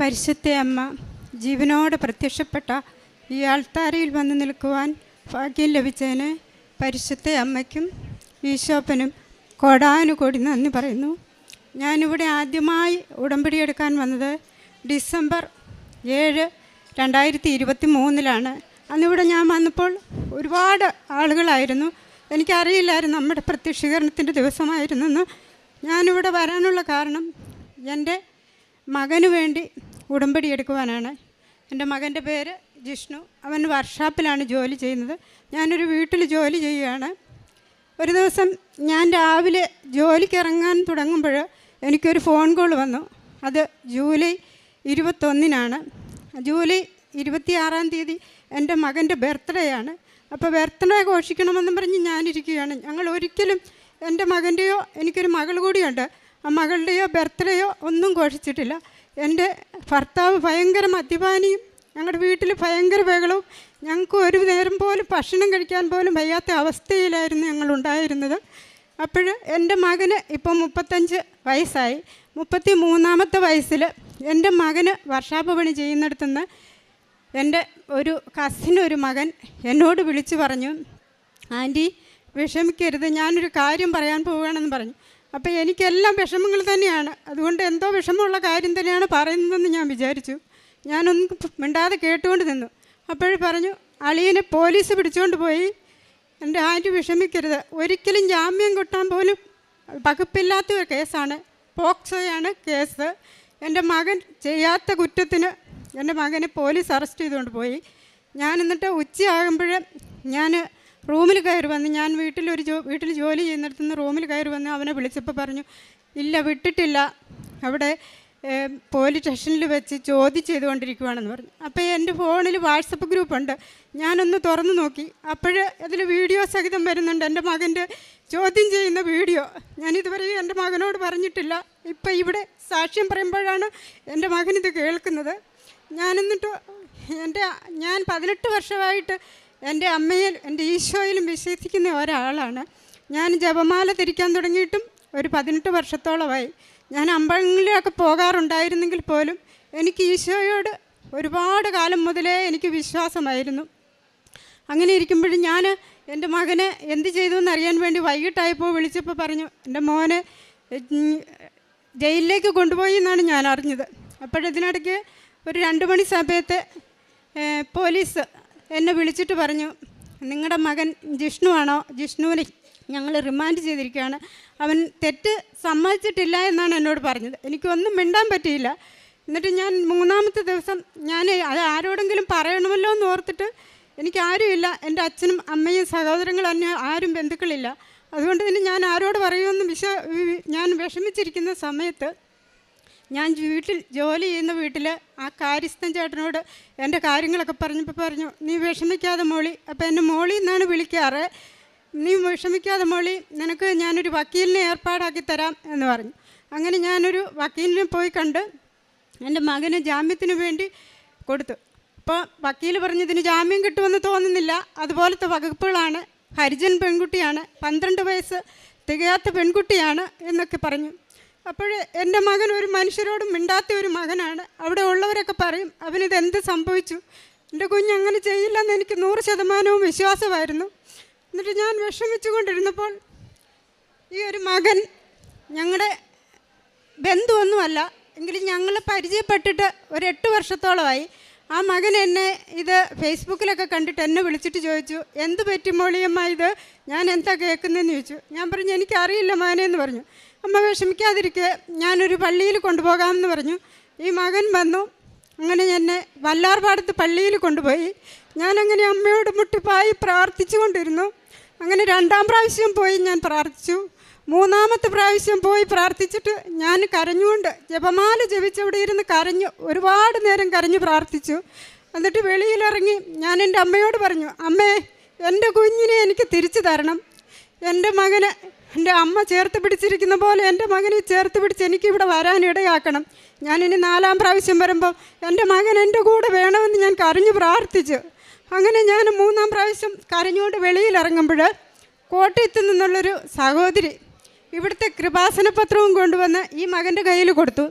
പരിശുദ്ധ അമ്മ ജീവനോട് പ്രത്യക്ഷപ്പെട്ട ഈ ആൾത്താരയിൽ വന്ന് നിൽക്കുവാൻ ഭാഗ്യം ലഭിച്ചതിന് പരിശുദ്ധ അമ്മയ്ക്കും ഈശോപ്പനും കോടാനുകൂടി നന്ദി പറയുന്നു. ഞാനിവിടെ ആദ്യമായി ഉടമ്പടി എടുക്കാൻ വന്നത് ഡിസംബർ ഏഴ് രണ്ടായിരത്തി ഇരുപത്തി മൂന്നിലാണ് അന്നിവിടെ ഞാൻ വന്നപ്പോൾ ഒരുപാട് ആളുകളായിരുന്നു. എനിക്കറിയില്ലായിരുന്നു നമ്മുടെ പ്രത്യക്ഷീകരണത്തിന്റെ ദിവസമായിരുന്നെന്ന്. ഞാനിവിടെ വരാനുള്ള കാരണം എന്റെ മകനു വേണ്ടി ഉടമ്പടി എടുക്കുവാനാണ്. എന്റെ മകന്റെ പേര് ജിഷ്ണു. അവൻ വർക്ക്ഷോപ്പിലാണ് ജോലി ചെയ്യുന്നത്. ഞാനൊരു വീട്ടിൽ ജോലി ചെയ്യുകയാണ്. ഒരു ദിവസം ഞാൻ രാവിലെ ജോലിക്ക് ഇറങ്ങാൻ തുടങ്ങുമ്പോൾ എനിക്കൊരു ഫോൺ കോൾ വന്നു. അത് ജൂലൈ ഇരുപത്തൊന്നിനാണ്. ജൂലൈ ഇരുപത്തിയാറാം തീയതി എന്റെ മകന്റെ ബർത്ത്ഡേ ആണ് അപ്പോൾ ബർത്ത്ഡേ ഘോഷിക്കണമെന്നും പറഞ്ഞ് ഞാനിരിക്കുകയാണ്. ഞങ്ങൾ ഒരിക്കലും എന്റെ മകന്റെയോ എനിക്കൊരു മകൾ കൂടിയുണ്ട്. മകളുടെയോ ബർത്ത്ഡേയോ ഒന്നും ഘോഷിച്ചിട്ടില്ല. എന്റെ ഭർത്താവ് ഭയങ്കര മദ്യപാനിയും ഞങ്ങളുടെ വീട്ടിൽ ഭയങ്കര ബഹളവും ഞങ്ങൾക്ക് ഒരു നേരം പോലും ഭക്ഷണം കഴിക്കാൻ പോലും വയ്യാത്ത അവസ്ഥയിലായിരുന്നു ഞങ്ങളുണ്ടായിരുന്നത്. അപ്പോൾ എന്റെ മകന് ഇപ്പോൾ മുപ്പത്തഞ്ച് വയസ്സായി. മുപ്പത്തി മൂന്നാമത്തെ വയസ്സിൽ എന്റെ മകന് വർഷാപ്പ് പണി ചെയ്യുന്നിടത്തുനിന്ന് എന്റെ ഒരു കസിനൊരു മകൻ എന്നോട് വിളിച്ചു പറഞ്ഞു ആന്റി വിഷമിക്കരുത് ഞാനൊരു കാര്യം പറയാൻ പോവുകയാണെന്ന് പറഞ്ഞു. അപ്പോൾ എനിക്കെല്ലാം വിഷമങ്ങൾ തന്നെയാണ്. അതുകൊണ്ട് എന്തോ വിഷമമുള്ള കാര്യം തന്നെയാണ് പറയുന്നതെന്ന് ഞാൻ വിചാരിച്ചു. ഞാനൊന്നും മിണ്ടാതെ കേട്ടുകൊണ്ട് നിന്നു. അപ്പോഴും പറഞ്ഞു അളിയനെ പോലീസ് പിടിച്ചുകൊണ്ട് പോയി. എന്റെ ആന്റി വിഷമിക്കരുത്. ഒരിക്കലും ജാമ്യം കിട്ടാൻ പോലും വകുപ്പില്ലാത്ത ഒരു കേസാണ്. പോക്സോയാണ് കേസ്. എന്റെ മകൻ ചെയ്യാത്ത കുറ്റത്തിന് എന്റെ മകനെ പോലീസ് അറസ്റ്റ് ചെയ്തുകൊണ്ട് പോയി. ഞാൻ എന്നിട്ട് ഉച്ചയാകുമ്പോൾ ഞാൻ റൂമിൽ കയറി വന്ന് ഞാൻ വീട്ടിലൊരു ജോ വീട്ടിൽ ജോലി ചെയ്യുന്നിടത്തു നിന്ന് റൂമിൽ കയറി വന്ന് അവനെ വിളിച്ചപ്പോൾ പറഞ്ഞു ഇല്ല വിട്ടിട്ടില്ല. അവിടെ പോലീസ് സ്റ്റേഷനിൽ വെച്ച് ചോദ്യം ചെയ്തുകൊണ്ടിരിക്കുവാണെന്ന് പറഞ്ഞു. അപ്പോൾ എന്റെ ഫോണിൽ വാട്സപ്പ് ഗ്രൂപ്പുണ്ട്. ഞാനൊന്ന് തുറന്നു നോക്കി. അപ്പോൾ അതിൽ വീഡിയോ സഹിതം വരുന്നുണ്ട്. എന്റെ മകന്റെ ചോദ്യം ചെയ്യുന്ന വീഡിയോ. ഞാനിതുവരെ എന്റെ മകനോട് പറഞ്ഞിട്ടില്ല. ഇപ്പം ഇവിടെ സാക്ഷ്യം പറയുമ്പോഴാണ് എന്റെ മകൻ ഇത് കേൾക്കുന്നത്. ഞാനെന്നിട്ട് എന്റെ ഞാൻ പതിനെട്ട് വർഷമായിട്ട് എന്റെ അമ്മയിൽ എന്റെ ഈശോയിലും വിശ്വസിക്കുന്ന ഒരാളാണ്. ഞാൻ ജപമാല തിരിക്കാൻ തുടങ്ങിയിട്ടും ഒരു പതിനെട്ട് വർഷത്തോളമായി. ഞാൻ അമ്പലങ്ങളിലൊക്കെ പോകാറുണ്ടായിരുന്നെങ്കിൽ പോലും എനിക്ക് ഈശോയോട് ഒരുപാട് കാലം മുതലേ എനിക്ക് വിശ്വാസമായിരുന്നു. അങ്ങനെ ഇരിക്കുമ്പോഴും ഞാൻ എന്റെ മകനെ എന്ത് ചെയ്തു എന്നറിയാൻ വേണ്ടി വൈകിട്ടായപ്പോൾ വിളിച്ചപ്പോൾ പറഞ്ഞു എന്റെ മോനെ ജയിലിലേക്ക് കൊണ്ടുപോയി എന്നാണ് ഞാൻ അറിഞ്ഞത്. അപ്പോഴതിനിടയ്ക്ക് ഒരു രണ്ട് മണി സമയത്ത് പോലീസ് എന്നെ വിളിച്ചിട്ട് പറഞ്ഞു നിങ്ങളുടെ മകൻ ജിഷ്ണു ആണോ ജിഷ്ണുവിനെ ഞങ്ങൾ റിമാൻഡ് ചെയ്തിരിക്കുകയാണ്. അവൻ തെറ്റ് സമ്മതിച്ചിട്ടില്ല എന്നാണ് എന്നോട് പറഞ്ഞത്. എനിക്കൊന്നും മിണ്ടാൻ പറ്റിയില്ല. എന്നിട്ട് ഞാൻ മൂന്നാമത്തെ ദിവസം ഞാൻ അത് ആരോടെങ്കിലും പറയണമല്ലോ എന്ന് ഓർത്തിട്ട് എനിക്ക് ആരുമില്ല. എന്റെ അച്ഛനും അമ്മയും സഹോദരങ്ങളും അന്യ ആരും ബന്ധുക്കളില്ല. അതുകൊണ്ട് തന്നെ ഞാൻ ആരോട് പറയുമെന്ന് വിഷ ഞാൻ വിഷമിച്ചിരിക്കുന്ന സമയത്ത് ഞാൻ വീട്ടിൽ ജോലി ചെയ്യുന്ന വീട്ടിൽ ആ കാര്യസ്ഥൻ ചേട്ടനോട് എന്റെ കാര്യങ്ങളൊക്കെ പറഞ്ഞപ്പോൾ പറഞ്ഞു നീ വിഷമിക്കാതെ മോളി. അപ്പോൾ എന്നെ മോളി എന്നാണ് വിളിക്കാറ്. നീ വിഷമിക്കാതെ മോളി നിനക്ക് ഞാനൊരു വക്കീലിനെ ഏർപ്പാടാക്കി തരാം എന്ന് പറഞ്ഞു. അങ്ങനെ ഞാനൊരു വക്കീലിനെ പോയി കണ്ട് എന്റെ മകന് ജാമ്യത്തിന് വേണ്ടി കൊടുത്തു. അപ്പോൾ വക്കീൽ പറഞ്ഞു ഇതിന് ജാമ്യം കിട്ടുമെന്ന് തോന്നുന്നില്ല. അതുപോലത്തെ വകുപ്പുകളാണ്. ഹരിജൻ പെൺകുട്ടിയാണ്. പന്ത്രണ്ട് വയസ്സ് തികയാത്ത പെൺകുട്ടിയാണ് എന്നൊക്കെ പറഞ്ഞു. അപ്പോൾ എന്റെ മകൻ ഒരു മനുഷ്യരോടും മിണ്ടാത്ത ഒരു മകനാണ്. അവിടെ ഉള്ളവരൊക്കെ പറയും അവനിത് എന്ത് സംഭവിച്ചു? എന്റെ കുഞ്ഞ് അങ്ങനെ ചെയ്യില്ലെന്ന് എനിക്ക് നൂറ് ശതമാനവും വിശ്വാസമായിരുന്നു. എന്നിട്ട് ഞാൻ വിഷമിച്ചുകൊണ്ടിരുന്നപ്പോൾ ഈ ഒരു മകൻ ഞങ്ങളുടെ ബന്ധുവൊന്നുമല്ല എങ്കിലും ഞങ്ങൾ പരിചയപ്പെട്ടിട്ട് ഒരു എട്ട് വർഷത്തോളമായി. ആ മകൻ എന്നെ ഇത് ഫേസ്ബുക്കിലൊക്കെ കണ്ടിട്ട് എന്നെ വിളിച്ചിട്ട് ചോദിച്ചു എന്ത് പറ്റി മോളിയമ്മ ഇത്? ഞാൻ എന്താ കേൾക്കുന്നതെന്ന് ചോദിച്ചു. ഞാൻ പറഞ്ഞു എനിക്കറിയില്ല മകനെ എന്ന് പറഞ്ഞു. അമ്മ വിഷമിക്കാതിരിക്കെ ഞാനൊരു പള്ളിയിൽ കൊണ്ടുപോകാമെന്ന് പറഞ്ഞു. ഈ മകൻ വന്നു. അങ്ങനെ എന്നെ വല്ലാർപാടത്ത് പള്ളിയിൽ കൊണ്ടുപോയി. ഞാനങ്ങനെ അമ്മയോട് മുട്ടിപ്പായി പ്രാർത്ഥിച്ചു കൊണ്ടിരുന്നു അങ്ങനെ രണ്ടാം പ്രാവശ്യം പോയി ഞാൻ പ്രാർത്ഥിച്ചു. മൂന്നാമത്തെ പ്രാവശ്യം പോയി പ്രാർത്ഥിച്ചിട്ട് ഞാൻ കരഞ്ഞുകൊണ്ട് ജപമാല ജപിച്ചവിടെ ഇരുന്ന് കരഞ്ഞു. ഒരുപാട് നേരം കരഞ്ഞു പ്രാർത്ഥിച്ചു. എന്നിട്ട് വെളിയിലിറങ്ങി ഞാൻ എന്റെ അമ്മയോട് പറഞ്ഞു അമ്മേ എന്റെ കുഞ്ഞിനെ എനിക്ക് തിരിച്ചു തരണം. എന്റെ മകന് എന്റെ അമ്മ ചേർത്ത് പിടിച്ചിരിക്കുന്ന പോലെ എന്റെ മകനെ ചേർത്ത് പിടിച്ച് എനിക്കിവിടെ വരാനിടയാക്കണം ഇനി നാലാം പ്രാവശ്യം വരുമ്പോൾ എന്റെ മകൻ എന്റെ കൂടെ വേണമെന്ന് ഞാൻ കരഞ്ഞു പ്രാർത്ഥിച്ചു. അങ്ങനെ ഞാൻ മൂന്നാം പ്രാവശ്യം കരഞ്ഞുകൊണ്ട് വെളിയിലിറങ്ങുമ്പോൾ കോട്ടയത്ത് നിന്നുള്ളൊരു സഹോദരി ഇവിടുത്തെ കൃപാസന പത്രവും കൊണ്ടുവന്ന് ഈ മകന്റെ കയ്യിൽ കൊടുത്തു.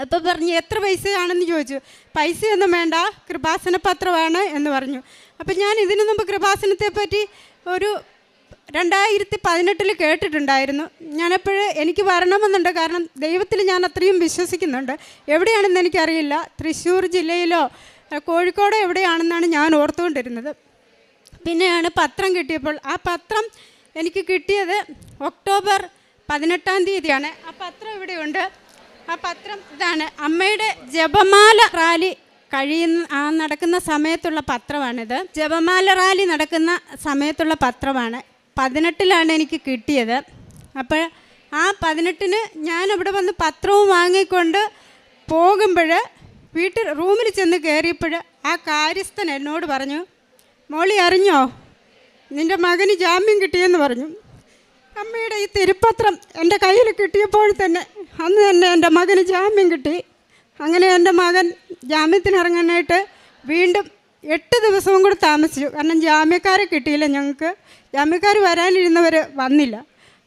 അപ്പോൾ പറഞ്ഞു എത്ര പൈസയാണെന്ന് ചോദിച്ചു. പൈസയൊന്നും വേണ്ട കൃപാസന പത്രമാണ് എന്ന് പറഞ്ഞു. അപ്പം ഞാൻ ഇതിനു മുമ്പ് കൃപാസനത്തെ പറ്റി ഒരു രണ്ടായിരത്തി പതിനെട്ടിൽ കേട്ടിട്ടുണ്ടായിരുന്നു. ഞാനപ്പോൾ എനിക്ക് വരണമെന്നുണ്ട്. കാരണം ദൈവത്തിൽ ഞാൻ അത്രയും വിശ്വസിക്കുന്നുണ്ട്. എവിടെയാണെന്ന് എനിക്കറിയില്ല. തൃശ്ശൂർ ജില്ലയിലോ കോഴിക്കോട് കോഴിക്കോടോ എവിടെയാണെന്നാണ് ഞാൻ ഓർത്തുകൊണ്ടിരുന്നത്. പിന്നെയാണ് പത്രം കിട്ടിയപ്പോൾ. ആ പത്രം എനിക്ക് കിട്ടിയത് ഒക്ടോബർ പതിനെട്ടാം തീയതിയാണ്. ആ പത്രം ഇവിടെയുണ്ട്. ആ പത്രം ഇതാണ്. അമ്മയുടെ ജപമാല റാലി കഴിയുന്ന ആ നടക്കുന്ന സമയത്തുള്ള പത്രമാണിത്. ജപമാല റാലി നടക്കുന്ന സമയത്തുള്ള പത്രമാണ്. പതിനെട്ടിലാണ് എനിക്ക് കിട്ടിയത്. അപ്പോൾ ആ പതിനെട്ടിന് ഞാൻ ഇവിടെ വന്ന് പത്രവും വാങ്ങിക്കൊണ്ട് പോകുമ്പോൾ വീട്ടിൽ റൂമിൽ ചെന്ന് കയറിയപ്പോൾ ആ കാര്യസ്ഥൻ എന്നോട് പറഞ്ഞു മോളി അറിഞ്ഞോ? നിന്റെ മകന് ജാമ്യം കിട്ടിയെന്ന് പറഞ്ഞു. അമ്മയുടെ ഈ തിരുപ്പത്രം എന്റെ കയ്യിൽ കിട്ടിയപ്പോൾ തന്നെ അന്ന് തന്നെ എന്റെ മകന് ജാമ്യം കിട്ടി. അങ്ങനെ എന്റെ മകൻ ജാമ്യത്തിനിറങ്ങാനായിട്ട് വീണ്ടും എട്ട് ദിവസവും കൂടി താമസിച്ചു. കാരണം ജാമ്യക്കാരെ കിട്ടിയില്ല ഞങ്ങൾക്ക്. ജാമ്യക്കാർ വരാനിരുന്നവർ വന്നില്ല.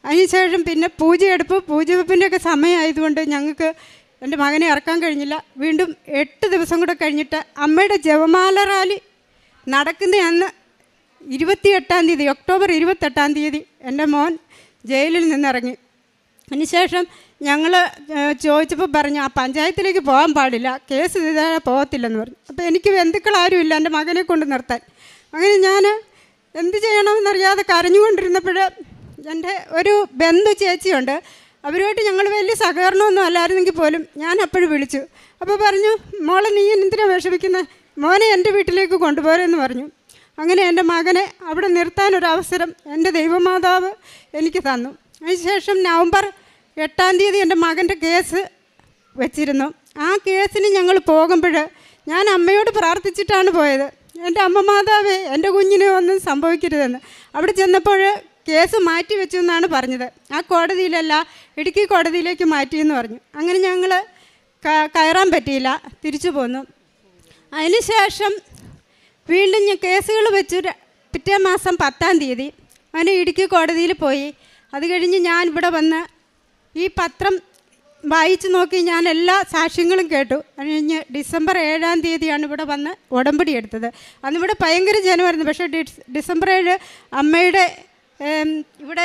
അതിനുശേഷം പിന്നെ പൂജയെടുപ്പ് പൂജവെപ്പിന്റെയൊക്കെ സമയമായതുകൊണ്ട് ഞങ്ങൾക്ക് എന്റെ മകനെ ഇറക്കാൻ കഴിഞ്ഞില്ല. വീണ്ടും എട്ട് ദിവസം കൂടെ കഴിഞ്ഞിട്ട് അമ്മയുടെ ജപമാല റാലി നടക്കുന്ന അന്ന് ഇരുപത്തിയെട്ടാം തീയതി ഒക്ടോബർ ഇരുപത്തെട്ടാം തീയതി എന്റെ മോൻ ജയിലിൽ നിന്നിറങ്ങി. അതിനുശേഷം ഞങ്ങൾ ചോദിച്ചപ്പോൾ പറഞ്ഞു ആ പഞ്ചായത്തിലേക്ക് പോകാൻ പാടില്ല. കേസ് ചെയ്താൽ പോകത്തില്ലെന്ന് പറഞ്ഞു. അപ്പോൾ എനിക്ക് ബന്ധുക്കളാരും ഇല്ല എന്റെ മകനെ കൊണ്ട് നിർത്താൻ. അങ്ങനെ ഞാൻ എന്ത് ചെയ്യണമെന്നറിയാതെ കരഞ്ഞുകൊണ്ടിരുന്നപ്പോൾ എന്റെ ഒരു ബന്ധു ചേച്ചിയുണ്ട്. അവരുമായിട്ട് ഞങ്ങൾ വലിയ സഹകരണമൊന്നും അല്ലായിരുന്നെങ്കിൽ പോലും ഞാൻ അപ്പോഴും വിളിച്ചു. അപ്പോൾ പറഞ്ഞു മോളെ നീ എന്തിനാണ് വിഷമിക്കുന്നത് മോനെ എന്റെ വീട്ടിലേക്ക് കൊണ്ടുപോരെന്ന് പറഞ്ഞു. അങ്ങനെ എന്റെ മകനെ അവിടെ നിർത്താനൊരവസരം എന്റെ ദൈവമാതാവ് എനിക്ക് തന്നു. അതിനുശേഷം നവംബർ എട്ടാം തീയതി എന്റെ മകന്റെ കേസ് വെച്ചിരുന്നു. ആ കേസിന് ഞങ്ങൾ പോകുമ്പോൾ ഞാൻ അമ്മയോട് പ്രാർത്ഥിച്ചിട്ടാണ് പോയത്. എന്റെ അമ്മ മാതാവേ എന്റെ കുഞ്ഞിനെ ഒന്നും സംഭവിക്കരുതെന്ന്. അവിടെ ചെന്നപ്പോൾ കേസ് മാറ്റി വെച്ചു എന്നാണ് പറഞ്ഞത്. ആ കോടതിയിലല്ല ഇടുക്കി കോടതിയിലേക്ക് മാറ്റിയെന്ന് പറഞ്ഞു. അങ്ങനെ ഞങ്ങൾ കയറാൻ പറ്റിയില്ല തിരിച്ചു പോന്നു. അതിനുശേഷം വീണ്ടും ഞാൻ കേസുകൾ വെച്ചു. പിറ്റേ മാസം പത്താം തീയതി. അങ്ങനെ ഇടുക്കി കോടതിയിൽ പോയി. അത് കഴിഞ്ഞ് ഞാൻ ഇവിടെ വന്ന് ഈ പത്രം വായിച്ചു നോക്കി ഞാൻ എല്ലാ സാക്ഷ്യങ്ങളും കേട്ടു. കഴിഞ്ഞ് ഡിസംബർ ഏഴാം തീയതിയാണ് ഇവിടെ വന്ന് ഉടമ്പടി എടുത്തത്. അന്നിവിടെ ഭയങ്കര ജനമായിരുന്നു. പക്ഷേ ഡിസ് ഡിസംബർ ഏഴ് അമ്മയുടെ ഇവിടെ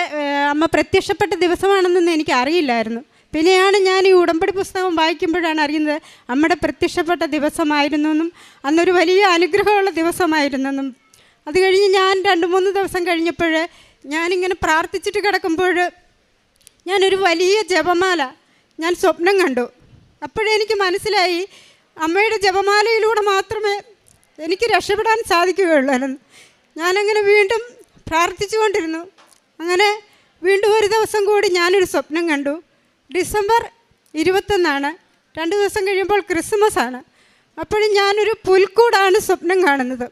അമ്മ പ്രത്യക്ഷപ്പെട്ട ദിവസമാണെന്നൊന്നും എനിക്ക് അറിയില്ലായിരുന്നു. പിന്നെയാണ് ഞാൻ ഈ ഉടമ്പടി പുസ്തകം വായിക്കുമ്പോഴാണ് അറിയുന്നത് അമ്മയുടെ പ്രത്യക്ഷപ്പെട്ട ദിവസമായിരുന്നു എന്നും അന്നൊരു വലിയ അനുഗ്രഹമുള്ള ദിവസമായിരുന്നെന്നും. അത് കഴിഞ്ഞ് ഞാൻ രണ്ട് മൂന്ന് ദിവസം കഴിഞ്ഞപ്പോൾ ഞാനിങ്ങനെ പ്രാർത്ഥിച്ചിട്ട് കിടക്കുമ്പോൾ ഞാനൊരു വലിയ ജപമാല ഞാൻ സ്വപ്നം കണ്ടു. അപ്പോഴെനിക്ക് മനസ്സിലായി അമ്മയുടെ ജപമാലയിലൂടെ മാത്രമേ എനിക്ക് രക്ഷപ്പെടാൻ സാധിക്കുകയുള്ളൂ ഞാനങ്ങനെ വീണ്ടും പ്രാർത്ഥിച്ചുകൊണ്ടിരുന്നു അങ്ങനെ വീണ്ടും ഒരു ദിവസം കൂടി ഞാനൊരു സ്വപ്നം കണ്ടു. ഡിസംബർ ഇരുപത്തൊന്നാണ്. രണ്ട് ദിവസം കഴിയുമ്പോൾ ക്രിസ്മസ് ആണ് അപ്പോഴും ഞാനൊരു പുൽക്കൂടാണ് സ്വപ്നം കാണുന്നത്.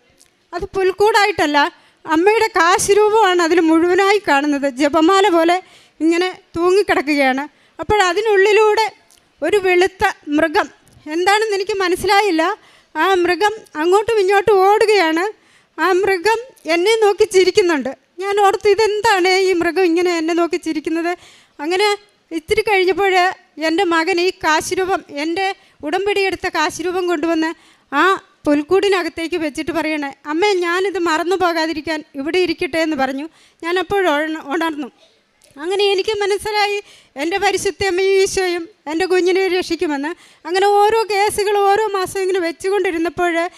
അത് പുൽക്കൂടായിട്ടല്ല അമ്മയുടെ കാശ് രൂപമാണ് അതിൽ മുഴുവനായി കാണുന്നത്. ജപമാല പോലെ ഇങ്ങനെ തൂങ്ങിക്കിടക്കുകയാണ്. അപ്പോൾ അതിനുള്ളിലൂടെ ഒരു വെളുത്ത മൃഗം. എന്താണെന്ന് എനിക്ക് മനസ്സിലായില്ല. ആ മൃഗം അങ്ങോട്ടും ഇങ്ങോട്ടും ഓടുകയാണ്. ആ മൃഗം എന്നെ നോക്കി ചിരിക്കുന്നുണ്ട്. ഞാൻ ഓർത്ത് ഇതെന്താണ് ഈ മൃഗം ഇങ്ങനെ എന്നെ നോക്കി ചിരിക്കുന്നത്? അങ്ങനെ ഇത്തിരി കഴിഞ്ഞപ്പോൾ എന്റെ മകൻ ഈ കാശുരൂപം എന്റെ ഉടമ്പടിയെടുത്ത കാശുരൂപം കൊണ്ടുവന്ന് ആ പുൽക്കൂടിനകത്തേക്ക് വെച്ചിട്ട് പറയണേ അമ്മേ ഞാനിത് മറന്നു പോകാതിരിക്കാൻ ഇവിടെ ഇരിക്കട്ടെ എന്ന് പറഞ്ഞു. ഞാൻ അപ്പോൾ ഉണർന്നു. അങ്ങനെ എനിക്ക് മനസ്സിലായി. എന്റെ പരിശുദ്ധ ഈശോയും എന്റെ കുഞ്ഞിനെ രക്ഷിക്കുമെന്ന്. അങ്ങനെ ഓരോ കേസുകൾ ഓരോ മാസം ഇങ്ങനെ വെച്ചുകൊണ്ടിരുന്നപ്പോൾ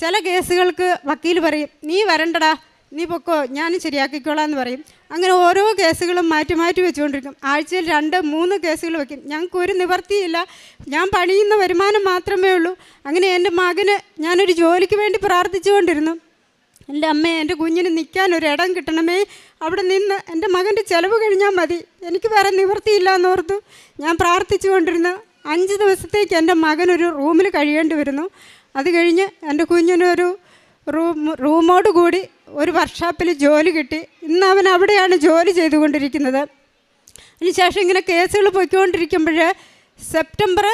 ചില കേസുകൾക്ക് വക്കീൽ പറയും നീ വരണ്ടടാ നീ പൊക്കോ ഞാൻ ശരിയാക്കിക്കോളാം എന്ന് പറയും. അങ്ങനെ ഓരോ കേസുകളും മാറ്റി മാറ്റി വെച്ചുകൊണ്ടിരിക്കും. ആഴ്ചയിൽ രണ്ട് മൂന്ന് കേസുകൾ വെക്കും ഞങ്ങൾക്ക് ഒരു നിവർത്തിയില്ല ഞാൻ പണിയുന്ന വരുമാനം മാത്രമേ ഉള്ളൂ. അങ്ങനെ എന്റെ മകന് ഞാനൊരു ജോലിക്ക് വേണ്ടി പ്രാർത്ഥിച്ചുകൊണ്ടിരുന്നു. എന്റെ അമ്മ എന്റെ കുഞ്ഞിന് നിൽക്കാൻ ഒരു ഇടം കിട്ടണമേ അവിടെ നിന്ന് എന്റെ മകന്റെ ചിലവ് കഴിഞ്ഞാൽ മതി. എനിക്ക് വേറെ നിവൃത്തിയില്ല എന്നോർത്തു ഞാൻ പ്രാർത്ഥിച്ചു കൊണ്ടിരുന്ന അഞ്ച് ദിവസത്തേക്ക് എന്റെ മകനൊരു റൂമിൽ കഴിയേണ്ടി വരുന്നു. അത് കഴിഞ്ഞ് എന്റെ കുഞ്ഞിനൊരു റൂം റൂമോട് കൂടി ഒരു വർക്ക്ഷോപ്പിൽ ജോലി കിട്ടി. ഇന്ന് അവൻ അവിടെയാണ് ജോലി ചെയ്തുകൊണ്ടിരിക്കുന്നത്. അതിനുശേഷം ഇങ്ങനെ കേസുകൾ പൊയ്ക്കൊണ്ടിരിക്കുമ്പോൾ സെപ്റ്റംബർ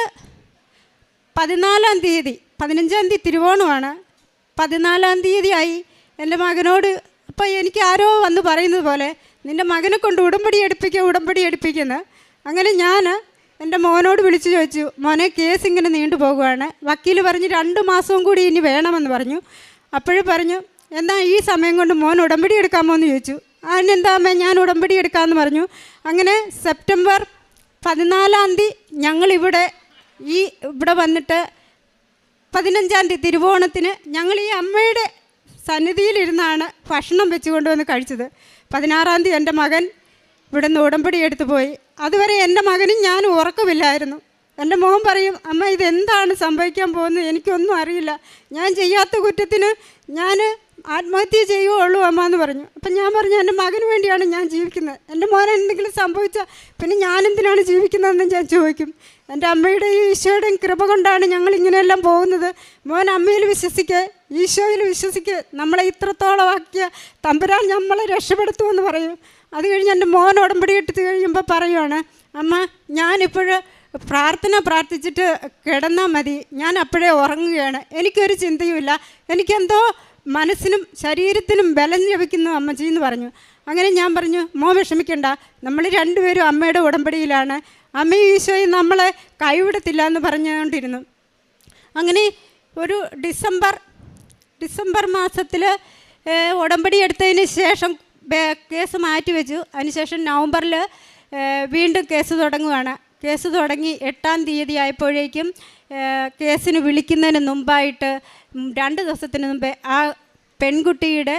പതിനാലാം തീയതി പതിനഞ്ചാം തീയതി തിരുവോണമാണ്. പതിനാലാം തീയതിയായി എന്റെ മകനോട് അപ്പോൾ എനിക്ക് ആരോ വന്ന് പറയുന്നത് പോലെ നിന്റെ മകനെ കൊണ്ട് ഉടമ്പടി എടുപ്പിക്കുക ഉടമ്പടി എടുപ്പിക്കുന്നു. അങ്ങനെ ഞാൻ എന്റെ മോനോട് വിളിച്ചു ചോദിച്ചു മോനെ കേസ് ഇങ്ങനെ നീണ്ടു പോകുകയാണ് വക്കീൽ പറഞ്ഞ് രണ്ട് മാസവും കൂടി ഇനി വേണമെന്ന് പറഞ്ഞു. അപ്പോഴും പറഞ്ഞു എന്നാൽ ഈ സമയം കൊണ്ട് മോൻ ഉടമ്പടി എടുക്കാമോ എന്ന് ചോദിച്ചു. അതിനെന്താ അമ്മേ ഞാൻ ഉടമ്പടി എടുക്കാമെന്ന് പറഞ്ഞു. അങ്ങനെ സെപ്റ്റംബർ പതിനാലാം തീയതി ഞങ്ങളിവിടെ ഈ ഇവിടെ വന്നിട്ട് പതിനഞ്ചാം തീയതി തിരുവോണത്തിന് ഞങ്ങൾ ഈ അമ്മയുടെ സന്നിധിയിലിരുന്നാണ് ഭക്ഷണം വെച്ചുകൊണ്ട് കൊണ്ടുവന്ന് കഴിച്ചത്. പതിനാറാം തീയതി എന്റെ മകൻ ഇവിടുന്ന് ഉടമ്പടി എടുത്തു പോയി. അതുവരെ എന്റെ മകനും ഞാൻ ഉറക്കമില്ലായിരുന്നു. എന്റെ മോൻ പറയും അമ്മ ഇതെന്താണ് സംഭവിക്കാൻ പോകുന്നത്? എനിക്കൊന്നും അറിയില്ല. ഞാൻ ചെയ്യാത്ത കുറ്റത്തിന് ഞാൻ ആത്മഹത്യ ചെയ്യുകയുള്ളൂ അമ്മ എന്ന് പറഞ്ഞു. അപ്പം ഞാൻ പറഞ്ഞു എന്റെ മകന് വേണ്ടിയാണ് ഞാൻ ജീവിക്കുന്നത്. എന്റെ മോനെന്തെങ്കിലും സംഭവിച്ചാൽ പിന്നെ ഞാനെന്തിനാണ് ജീവിക്കുന്നതെന്ന് ഞാൻ ചോദിക്കും. എന്റെ അമ്മയുടെയും ഈശോയുടെയും കൃപ കൊണ്ടാണ് ഞങ്ങൾ ഇങ്ങനെയെല്ലാം പോകുന്നത്. മോൻ അമ്മയിൽ വിശ്വസിക്കുക ഈശോയിൽ വിശ്വസിക്കുക നമ്മളെ ഇത്രത്തോളം ആക്കിയ തമ്പുരാൻ നമ്മളെ രക്ഷപ്പെടുത്തുമെന്ന് പറയും. അത് കഴിഞ്ഞ് എന്റെ മോൻ ഉടമ്പടി എടുത്ത് കഴിയുമ്പോൾ പറയുവാണ് അമ്മ ഞാനിപ്പോൾ പ്രാർത്ഥന പ്രാർത്ഥിച്ചിട്ട് കിടന്നാൽ മതി. ഞാൻ അപ്പോഴേ ഉറങ്ങുകയാണ്. എനിക്കൊരു ചിന്തയുമില്ല എനിക്കെന്തോ മനസ്സിനും ശരീരത്തിനും ബലം ലഭിക്കുന്നു അമ്മച്ചി എന്ന് പറഞ്ഞു. അങ്ങനെ ഞാൻ പറഞ്ഞു മോ വിഷമിക്കണ്ട. നമ്മൾ രണ്ടുപേരും അമ്മയുടെ ഉടമ്പടിയിലാണ്. അമ്മയും ഈശോയും നമ്മളെ കൈവിടത്തില്ല എന്ന് പറഞ്ഞുകൊണ്ടിരുന്നു. അങ്ങനെ ഒരു ഡിസംബർ ഡിസംബർ മാസത്തിൽ ഉടമ്പടി എടുത്തതിന് ശേഷം കേസ് കേസ് മാറ്റിവെച്ചു അതിനുശേഷം നവംബറിൽ വീണ്ടും കേസ് തുടങ്ങുകയാണ് കേസ് തുടങ്ങി എട്ടാം തീയതി ആയപ്പോഴേക്കും കേസിന് വിളിക്കുന്നതിന് മുമ്പായിട്ട് രണ്ട് ദിവസത്തിന് മുമ്പേ ആ പെൺകുട്ടിയുടെ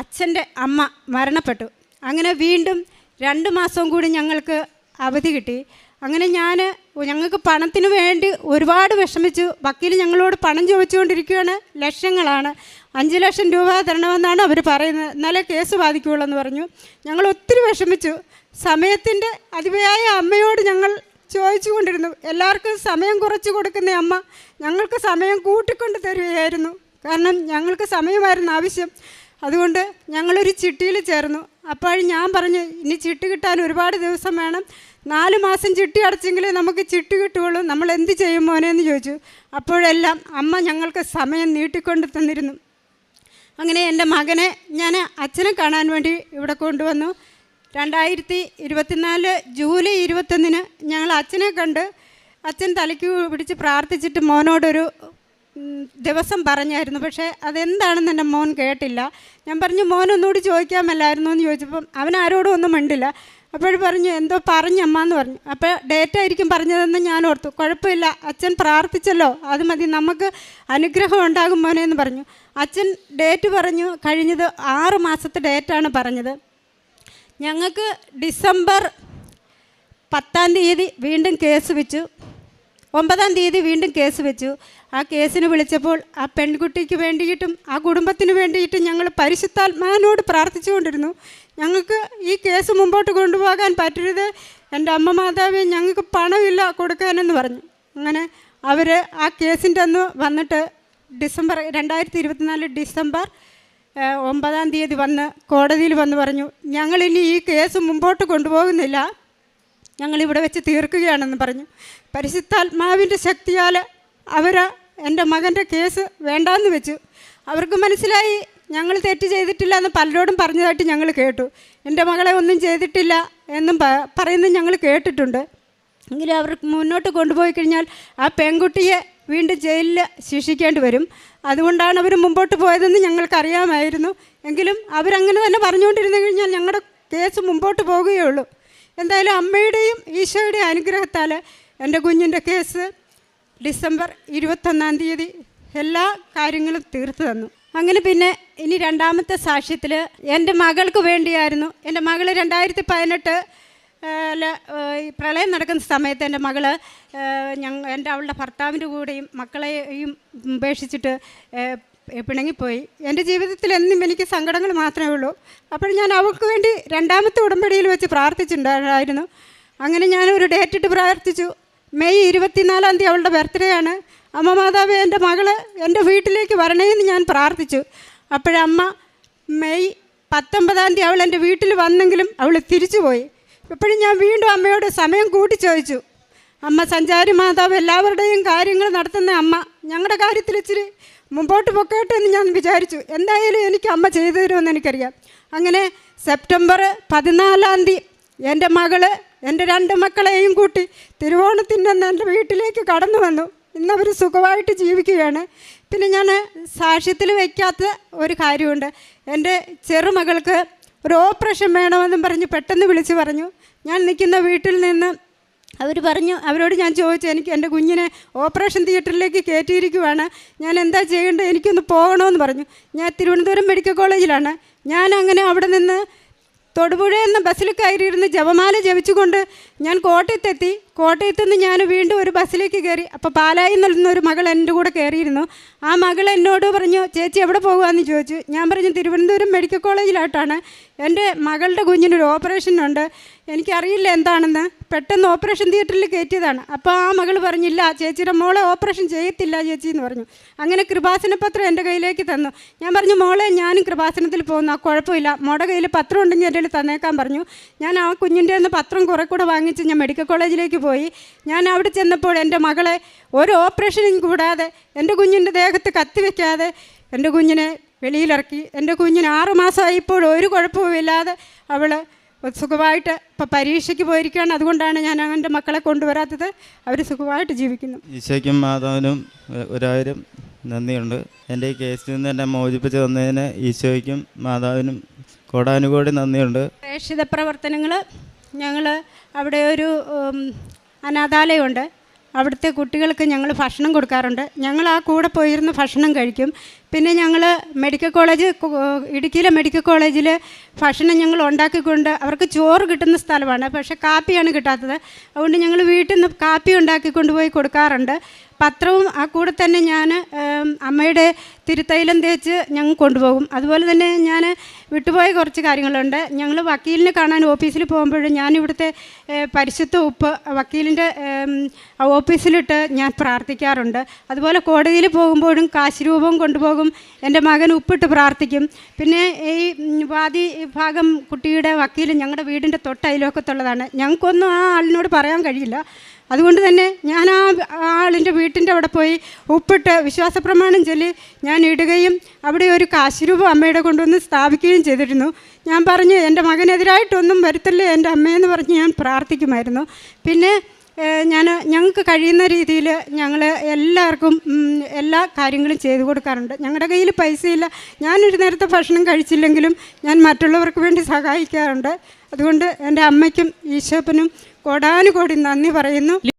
അച്ഛന്റെ അമ്മ മരണപ്പെട്ടു. അങ്ങനെ വീണ്ടും രണ്ട് മാസം കൂടി ഞങ്ങൾക്ക് അവധി കിട്ടി. അങ്ങനെ ഞാൻ ഞങ്ങൾക്ക് പണത്തിന് വേണ്ടി ഒരുപാട് വിഷമിച്ചു. വക്കീൽ ഞങ്ങളോട് പണം ചോദിച്ചുകൊണ്ടിരിക്കുകയാണ്. ലക്ഷങ്ങളാണ്. അഞ്ച് ലക്ഷം രൂപ തരണമെന്നാണ് അവർ പറയുന്നത്. എന്നാലേ കേസ് ബാധിക്കുകയുള്ളൂ എന്ന് പറഞ്ഞു. ഞങ്ങൾ ഒത്തിരി വിഷമിച്ചു. സമയത്തിന്റെ അതിവയായ അമ്മയോട് ഞങ്ങൾ ചോദിച്ചുകൊണ്ടിരുന്നു. എല്ലാവർക്കും സമയം കുറച്ച് കൊടുക്കുന്ന അമ്മ ഞങ്ങൾക്ക് സമയം കൂട്ടിക്കൊണ്ട് തരികയായിരുന്നു. കാരണം ഞങ്ങൾക്ക് സമയമായിരുന്നു ആവശ്യം. അതുകൊണ്ട് ഞങ്ങളൊരു ചിട്ടിയിൽ ചേർന്നു. അപ്പോൾ ഞാൻ പറഞ്ഞു ഇനി ചിട്ട് കിട്ടാൻ ഒരുപാട് ദിവസം വേണം. നാല് മാസം ചിട്ടി അടച്ചെങ്കിലേ നമുക്ക് ചിട്ടി കിട്ടുകയുള്ളൂ. നമ്മൾ എന്ത് ചെയ്യും മോനെ? എന്ന് ചോദിച്ചു. അപ്പോഴെല്ലാം അമ്മ ഞങ്ങൾക്ക് സമയം നീട്ടിക്കൊണ്ട് തന്നിരുന്നു. അങ്ങനെ എന്റെ മകനെ ഞാൻ അച്ഛനെ കാണാൻ വേണ്ടി ഇവിടെ കൊണ്ടുവന്നു. രണ്ടായിരത്തി ഇരുപത്തിനാല് ജൂലൈ ഇരുപത്തൊന്നിന് ഞങ്ങൾ അച്ഛനെ കണ്ട് അച്ഛൻ തലയ്ക്ക് പിടിച്ച് പ്രാർത്ഥിച്ചിട്ട് മോനോടൊരു ദിവസം പറഞ്ഞായിരുന്നു. പക്ഷേ അതെന്താണെന്ന് എന്റെ മോൻ കേട്ടില്ല. ഞാൻ പറഞ്ഞു മോൻ ഒന്നുകൂടി ചോദിക്കാമല്ലായിരുന്നു? എന്ന് ചോദിച്ചപ്പം അവൻ ആരോടും ഒന്നും മിണ്ടില്ല. അപ്പോൾ പറഞ്ഞു എന്തോ പറഞ്ഞമ്മ എന്ന് പറഞ്ഞു. അപ്പോൾ ഡേറ്റ് ആയിരിക്കും പറഞ്ഞതെന്ന് ഞാൻ ഓർത്തു. കുഴപ്പമില്ല അച്ഛൻ പ്രാർത്ഥിച്ചല്ലോ അത് മതി നമുക്ക് അനുഗ്രഹം ഉണ്ടാകും മോനെ എന്ന് പറഞ്ഞു. അച്ഛൻ ഡേറ്റ് പറഞ്ഞു കഴിഞ്ഞത് ആറ് മാസത്തെ ഡേറ്റാണ് പറഞ്ഞത്. ഞങ്ങൾക്ക് ഡിസംബർ പത്താം തീയതി വീണ്ടും കേസ് വെച്ചു. ഒമ്പതാം തീയതി വീണ്ടും കേസ് വെച്ചു. ആ കേസിന് വിളിച്ചപ്പോൾ ആ പെൺകുട്ടിക്ക് വേണ്ടിയിട്ടും ആ കുടുംബത്തിന് വേണ്ടിയിട്ടും ഞങ്ങൾ പരിശുദ്ധാത്മാവിനോട് പ്രാർത്ഥിച്ചുകൊണ്ടിരുന്നു. ഞങ്ങൾക്ക് ഈ കേസ് മുമ്പോട്ട് കൊണ്ടുപോകാൻ പറ്റരുത്. എന്റെ അമ്മ മാതാവേ ഞങ്ങൾക്ക് പണമില്ല കൊടുക്കാനെന്ന് പറഞ്ഞു. അങ്ങനെ അവർ ആ കേസിന്റെ അന്ന് വന്നിട്ട് ഡിസംബർ രണ്ടായിരത്തി ഇരുപത്തിനാല് ഡിസംബർ ഒമ്പതാം തീയതി വന്ന് കോടതിയിൽ വന്ന് പറഞ്ഞു ഞങ്ങളിനി ഈ കേസ് മുമ്പോട്ട് കൊണ്ടുപോകുന്നില്ല. ഞങ്ങളിവിടെ വെച്ച് തീർക്കുകയാണെന്ന് പറഞ്ഞു. പരിശുദ്ധാത്മാവിന്റെ ശക്തിയാൽ അവർ എന്റെ മകന്റെ കേസ് വേണ്ടാന്ന് വെച്ചു. അവർക്ക് മനസ്സിലായി ഞങ്ങൾ തെറ്റ് ചെയ്തിട്ടില്ല എന്ന് പലരോടും പറഞ്ഞതായിട്ട് ഞങ്ങൾ കേട്ടു. എന്റെ മകളെ ഒന്നും ചെയ്തിട്ടില്ല എന്നും പറയുന്നത് ഞങ്ങൾ കേട്ടിട്ടുണ്ട്. എങ്കിലും അവർ മുന്നോട്ട് കൊണ്ടുപോയി കഴിഞ്ഞാൽ ആ പെൺകുട്ടിയെ വീണ്ടും ജയിലിൽ ശിക്ഷിക്കേണ്ടി വരും. അതുകൊണ്ടാണ് അവർ മുമ്പോട്ട് പോയതെന്ന് ഞങ്ങൾക്കറിയാമായിരുന്നു എങ്കിലും അവരങ്ങനെ തന്നെ പറഞ്ഞുകൊണ്ടിരുന്നു കഴിഞ്ഞാൽ ഞങ്ങളുടെ കേസ് മുമ്പോട്ട് പോവുകയുള്ളൂ എന്തായാലും അമ്മയുടെയും ഈശോയുടെയും അനുഗ്രഹത്താൽ എന്റെ കുഞ്ഞിന്റെ കേസ് ഡിസംബർ ഇരുപത്തൊന്നാം തീയതി എല്ലാ കാര്യങ്ങളും തീർത്തു തന്നു. അങ്ങനെ പിന്നെ ഇനി രണ്ടാമത്തെ സാക്ഷ്യത്തിൽ എന്റെ മകൾക്ക് വേണ്ടിയായിരുന്നു. എന്റെ മകൾ രണ്ടായിരത്തി പതിനെട്ട് പ്രളയം നടക്കുന്ന സമയത്ത് എന്റെ മകൾ ഞങ്ങൾ എന്റെ അവളുടെ ഭർത്താവിന്റെ കൂടെയും മക്കളെയും ഉപേക്ഷിച്ചിട്ട് പിണങ്ങിപ്പോയി. എന്റെ ജീവിതത്തിൽ എന്നും എനിക്ക് സങ്കടങ്ങൾ മാത്രമേ ഉള്ളൂ. അപ്പോൾ ഞാൻ അവൾക്ക് വേണ്ടി രണ്ടാമത്തെ ഉടമ്പടിയിൽ വെച്ച് പ്രാർത്ഥിച്ചിട്ടുണ്ടായിരുന്നു അങ്ങനെ ഞാനൊരു ഒരു ഡേറ്റ് ഇട്ട് പ്രാർത്ഥിച്ചു. മെയ് ഇരുപത്തിനാലാം തീയതി അവളുടെ ബർത്ത്ഡേ ആണ്. അമ്മ മാതാവ് എന്റെ മകൾ എന്റെ വീട്ടിലേക്ക് വരണേന്ന് ഞാൻ പ്രാർത്ഥിച്ചു. അപ്പോഴമ്മ മെയ് പത്തൊമ്പതാം തീയതി അവൾ എന്റെ വീട്ടിൽ വന്നെങ്കിലും അവൾ തിരിച്ചു പോയി ഇപ്പോഴും ഞാൻ വീണ്ടും അമ്മയോട് സമയം കൂട്ടി ചോദിച്ചു. അമ്മ സഞ്ചാരി മാതാവ് എല്ലാവരുടെയും കാര്യങ്ങൾ നടത്തുന്ന അമ്മ ഞങ്ങളുടെ കാര്യത്തിൽ ഇച്ചിരി മുമ്പോട്ട് പൊക്കോട്ടെ എന്ന് ഞാൻ വിചാരിച്ചു. എന്തായാലും എനിക്ക് അമ്മ ചെയ്തു തരുമെന്ന് എനിക്കറിയാം. അങ്ങനെ സെപ്റ്റംബർ പതിനാലാം തീയതി എന്റെ മകൾ എന്റെ രണ്ട് മക്കളെയും കൂട്ടി തിരുവോണത്തിന്റെ എന്റെ വീട്ടിലേക്ക് കടന്നു വന്നു. ഇന്നവർ സുഖമായിട്ട് ജീവിക്കുകയാണ്. പിന്നെ ഞാൻ സാക്ഷ്യത്തിൽ വയ്ക്കാത്ത ഒരു കാര്യമുണ്ട്. എന്റെ ചെറുമകൾക്ക് ഒരു ഓപ്പറേഷൻ വേണമെന്നും പറഞ്ഞ് പെട്ടെന്ന് വിളിച്ച് പറഞ്ഞു. ഞാൻ നിൽക്കുന്ന വീട്ടിൽ നിന്ന് അവർ പറഞ്ഞു അവരോട് ഞാൻ ചോദിച്ചു എനിക്ക് എന്റെ കുഞ്ഞിനെ ഓപ്പറേഷൻ തിയേറ്ററിലേക്ക് കയറ്റിയിരിക്കുവാണ്. ഞാൻ എന്താ ചെയ്യേണ്ടത്? എനിക്കൊന്ന് പോകണമെന്ന് പറഞ്ഞു. ഞാൻ തിരുവനന്തപുരം മെഡിക്കൽ കോളേജിലാണ്. ഞാൻ അങ്ങനെ അവിടെ നിന്ന് തൊടുപുഴ എന്ന ബസ്സിൽ കയറിയിരുന്ന് ജപമാല ജപിച്ചുകൊണ്ട് ഞാൻ കോട്ടയത്തെത്തി. കോട്ടയത്ത് നിന്ന് ഞാൻ വീണ്ടും ഒരു ബസ്സിലേക്ക് കയറി. അപ്പോൾ പാലായിൽ നിന്ന ഒരു മകൾ എന്റെ കൂടെ കയറിയിരുന്നു. ആ മകൾ എന്നോട് പറഞ്ഞു ചേച്ചി എവിടെ പോകുകയെന്ന് ചോദിച്ചു? ഞാൻ പറഞ്ഞു തിരുവനന്തപുരം മെഡിക്കൽ കോളേജിലായിട്ടാണ്. എന്റെ മകളുടെ കുഞ്ഞിനൊരു ഓപ്പറേഷൻ ഉണ്ട്. എനിക്കറിയില്ല എന്താണെന്ന്. പെട്ടെന്ന് ഓപ്പറേഷൻ തിയേറ്ററിൽ കയറ്റിയതാണ്. അപ്പോൾ ആ മകൾ പറഞ്ഞില്ല ചേച്ചിയുടെ മോളെ ഓപ്പറേഷൻ ചെയ്യത്തില്ല ചേച്ചി എന്ന് പറഞ്ഞു. അങ്ങനെ കൃപാസന പത്രം എന്റെ കയ്യിലേക്ക് തന്നു. ഞാൻ പറഞ്ഞു മോളെ ഞാനും കൃപാസനത്തിൽ പോകുന്നു. ആ കുഴപ്പമില്ല. മോടെ കയ്യിൽ പത്രം ഉണ്ടെങ്കിൽ എന്റെ തന്നേക്കാൻ പറഞ്ഞു. ഞാൻ ആ കുഞ്ഞിന്റെ നിന്ന് പത്രം കുറെ കൂടെ വാങ്ങിച്ച് ഞാൻ മെഡിക്കൽ കോളേജിലേക്ക് പോയി. ഞാൻ അവിടെ ചെന്നപ്പോൾ എന്റെ മകളെ ഒരു ഓപ്പറേഷനും കൂടാതെ എന്റെ കുഞ്ഞിന്റെ ദേഹത്ത് കത്തിവെക്കാതെ എന്റെ കുഞ്ഞിനെ വെളിയിലിറക്കി. എന്റെ കുഞ്ഞിന് ആറുമാസമായിപ്പോൾ ഒരു കുഴപ്പവുമില്ലാതെ അവൾ സുഖമായിട്ട് ഇപ്പം പരീക്ഷയ്ക്ക് പോയിരിക്കുകയാണ്. അതുകൊണ്ടാണ് ഞാൻ എന്റെ മക്കളെ കൊണ്ടുവരാത്തത്. അവർ സുഖമായിട്ട് ജീവിക്കുന്നു. ഈശോയ്ക്കും മാതാവിനും ഒരായിരം നന്ദിയുണ്ട്. എന്റെ ഈ കേസിൽ നിന്ന് എന്നെ മോചിപ്പിച്ച് തന്നതിന് ഈശോയ്ക്കും മാതാവിനും കോടാനുകോടി നന്ദിയുണ്ട്. പ്രേക്ഷിത പ്രവർത്തനങ്ങൾ ഞങ്ങൾ അവിടെ ഒരു അനാഥാലയമുണ്ട്. അവിടുത്തെ കുട്ടികൾക്ക് ഞങ്ങൾ ഭക്ഷണം കൊടുക്കാറുണ്ട്. ഞങ്ങൾ ആ കൂടെ പോയിരുന്ന് ഭക്ഷണം കഴിക്കും. പിന്നെ ഞങ്ങൾ മെഡിക്കൽ കോളേജ് ഇടുക്കിയിലെ മെഡിക്കൽ കോളേജിൽ ഭക്ഷണം ഞങ്ങൾ ഉണ്ടാക്കിക്കൊണ്ട് അവർക്ക് ചോറ് കിട്ടുന്ന സ്ഥലമാണ്. പക്ഷേ കാപ്പിയാണ് കിട്ടാത്തത്. അതുകൊണ്ട് ഞങ്ങൾ വീട്ടിൽ നിന്ന് കാപ്പി ഉണ്ടാക്കിക്കൊണ്ട് പോയി കൊടുക്കാറുണ്ട്. പത്രവും ആ കൂടെ തന്നെ ഞാൻ അമ്മയുടെ തിരുത്തൈലം തേച്ച് ഞങ്ങൾ കൊണ്ടുപോകും. അതുപോലെ തന്നെ ഞാൻ വിട്ടുപോയ കുറച്ച് കാര്യങ്ങളുണ്ട്. ഞങ്ങൾ വക്കീലിനെ കാണാൻ ഓഫീസിൽ പോകുമ്പോൾ ഞാൻ ഇവിടുത്തെ പരിശുദ്ധ ഉപ്പ് വക്കീലിന്റെ ഓഫീസിലിട്ട് ഞാൻ പ്രാർത്ഥിക്കാറുണ്ട്. അതുപോലെ കോടതിയിൽ പോകുമ്പോഴും കാശ് രൂപം കൊണ്ടുപോകും എന്റെ മകൻ ഉപ്പിട്ട് പ്രാർത്ഥിക്കും. പിന്നെ ഈ വാദി ഭാഗം കുട്ടിയുടെ വക്കീൽ ഞങ്ങളുടെ വീടിന്റെ തൊട്ട് അയലോക്കത്തുള്ളതാണ് ഞങ്ങൾക്കൊന്നും ആ ആളിനോട് പറയാൻ കഴിയില്ല. അതുകൊണ്ട് തന്നെ ഞാൻ ആ ആളിന്റെ വീട്ടിന്റെ അവിടെ പോയി ഉപ്പിട്ട് വിശ്വാസപ്രമാണം ചൊല്ലി ഞാൻ ഇടുകയും അവിടെ ഒരു കാശുരൂപം അമ്മയുടെ കൊണ്ടുവന്ന് സ്ഥാപിക്കുകയും ചെയ്തിരുന്നു. ഞാൻ പറഞ്ഞു എന്റെ മകനെതിരായിട്ടൊന്നും വരുത്തല്ലേ എന്റെ അമ്മയെന്ന് പറഞ്ഞ് ഞാൻ പ്രാർത്ഥിക്കുമായിരുന്നു. പിന്നെ ഞാൻ ഞങ്ങൾക്ക് കഴിയുന്ന രീതിയിൽ ഞങ്ങൾ എല്ലാവർക്കും എല്ലാ കാര്യങ്ങളും ചെയ്തു കൊടുക്കാറുണ്ട്. ഞങ്ങളുടെ കയ്യിൽ പൈസയില്ല. ഞാനൊരു നേരത്തെ ഭക്ഷണം കഴിച്ചില്ലെങ്കിലും ഞാൻ മറ്റുള്ളവർക്ക് വേണ്ടി സഹായിക്കാറുണ്ട്. അതുകൊണ്ട് എന്റെ അമ്മയ്ക്കും ഈശോപ്പനും കോടാനുകോടി നന്ദി പറയുന്നു.